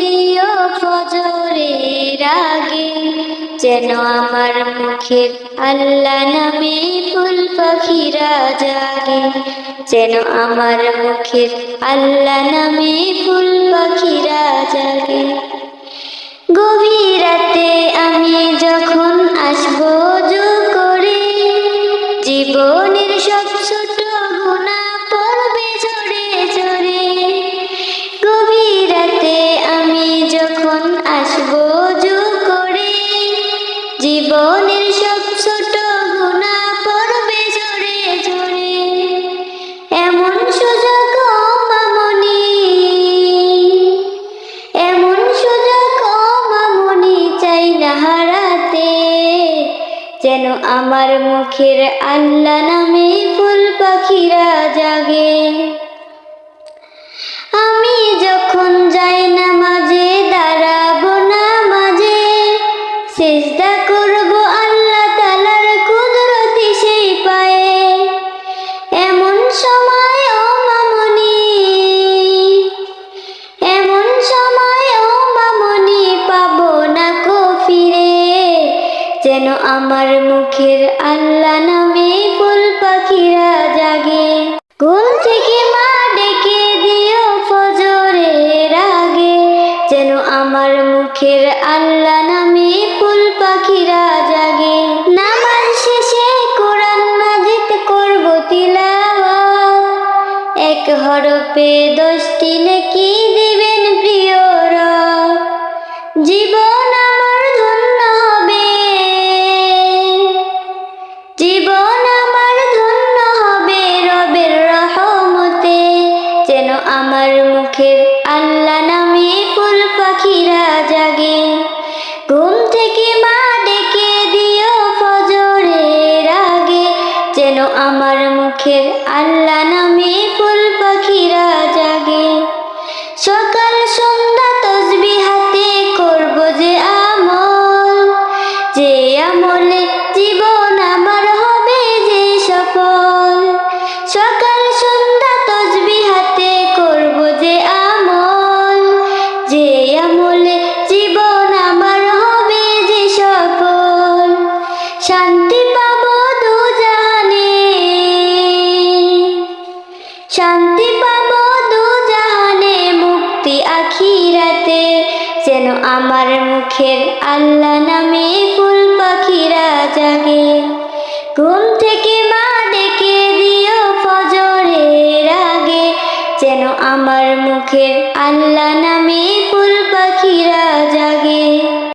দিও যেন আমার মুখের আল্লাহ নামে ফুল পাখিরা জাগে। যেন আমার মুখের আল্লাহ নামে ফুল পাখিরা জীবনের সব ছোট গুণা পড়বে ঝরে ঝরে এমন ও মামনি। এমন সুযোগ মামনি চাই না হারাতে। যেন আমার মুখের আল্লাহ নামে ফুল পাখিরা জাগে। যেন আমার মুখের আল্লাহ নামে ফুল পাখিরা জাগে। ঘুম থেকে মা ডেকে দিও ফজরের আগে। যেন আমার মুখের আল্লাহ নামে ফুল পাখিরা জাগে। নামাজ শেষে কোরআন মাজিদ করব তিলাওয়াত। এক হরফে দশটি নাকি দিবেন আমার মুখের আল্লাহ নামে ফুল পাখিরা জাগে। ঘুম থেকে মা ডেকে দিও ফজরের আগে। যেন আমার মুখের শান্তি পাবো দু জাহানে মুক্তি আখিরাতে। যেন আমার মুখের আল্লাহ নামে ফুল পাখিরা জাগে। ঘুম থেকে মা ডেকে দিও ফজরের আগে। যেন আমার মুখের আল্লাহ নামে ফুল পাখিরা